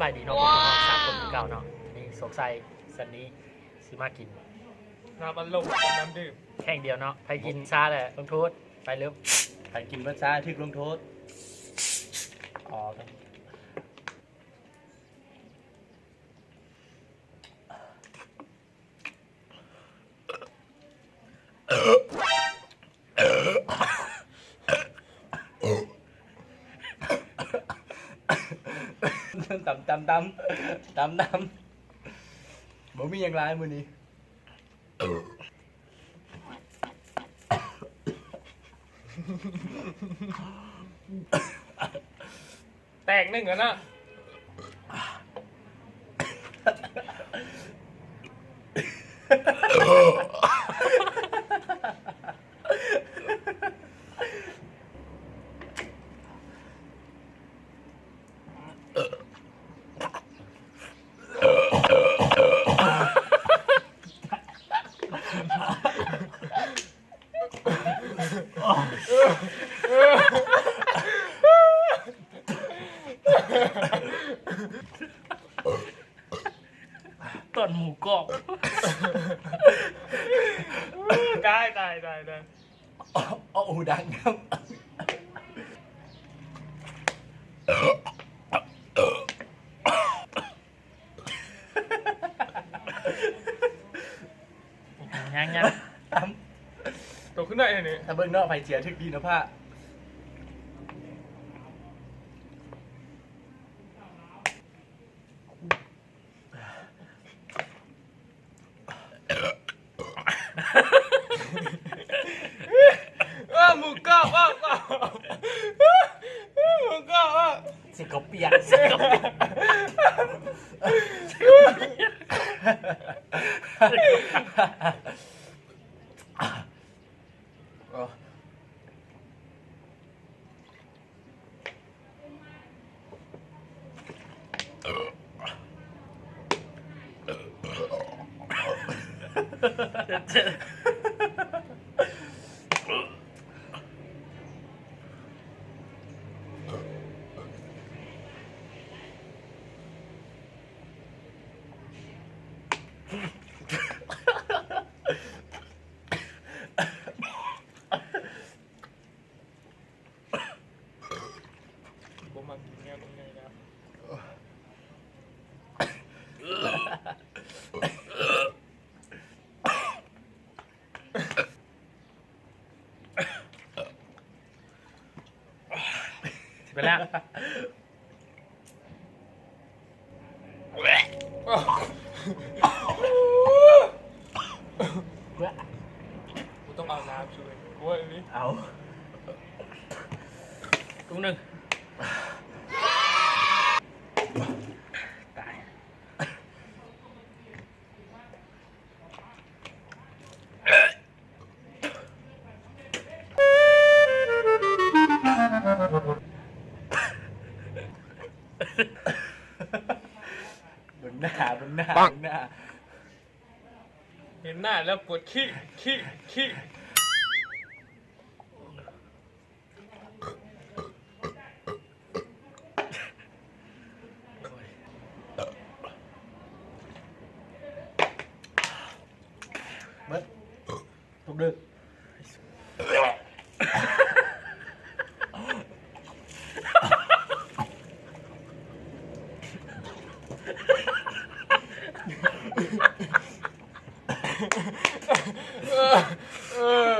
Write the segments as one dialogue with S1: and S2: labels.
S1: บายดีเนาะผมน้องสามคนคือเก่าเนาะนี่สกไซสันนี้สิมากิน
S2: น้ำมันลมน้ำดื่ม
S1: แข่งเดียวเนาะใครกินซาแหละลงโทษไปเร็ว
S3: ใครกินภาษาทึกลงโทษ
S1: อ๋อครับ
S3: ตำตำตำตำตำบ่มีอย่างไรมือนี้
S2: แตกหนึ่งอะนะ
S1: ต้นหมูกรอบ
S2: ได้ได้ได้ได้
S3: อ๋ออ๋อโอ้
S2: ได้เนี่ยำ
S3: ถ้าเบิ่งนอกไฟเจียทึกดีนะพ่า
S2: อ้าวหมูกรอบอ้าวอ้าวหมูกรอบอ้าว
S1: สิกบเปียกสิกบเปียก
S3: อ๋อ
S2: 哈哈哈哈
S1: ไปแล้ว
S2: กูต้องเอาน้ำช่วยกูว่าอันนี้
S3: เอา
S1: ตุ้งหนึ่ง
S3: บนหน้าบนหน้าบนหน้า
S2: เห็นหน้าแล้วปวดขี้ขี้ขี้
S3: เบิดทุกดึก
S2: เออ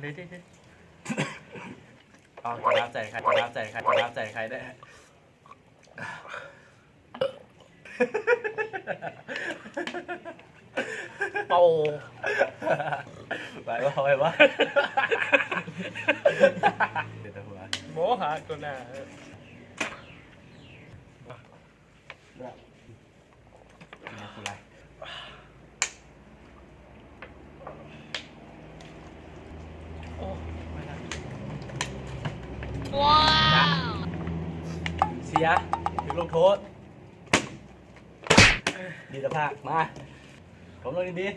S3: อย่าทุกดึกเอา
S2: เบิด
S1: อันนี้ดิดิ
S3: เอาจะรับใจใครจะรับใจใครจะรับใจใครได้
S1: โป
S3: ไปว่าไปว่าเดี๋ยวแต่หัว
S2: หมอหาตัวหน้าเออ
S3: เนี่ยกูไร นะเสียถึงลงโทษ ดีสภาพมาผมลงดี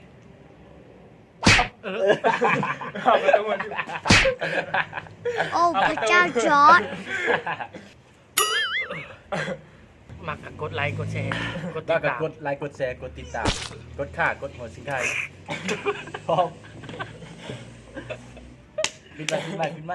S1: เอ
S3: ๆ
S1: อ
S2: เอาประตูมัน
S4: โอ้พระเจ้าจอร์ด
S1: มักกะกดไลค์กดแชร์กด
S3: ก็
S1: ติด
S3: กด
S1: ตาม
S3: กดไลค์กดแชร์กดติดตาม กดค่ากดหัวสิงไทยพร้อมปิดไปปิดไปปิดไป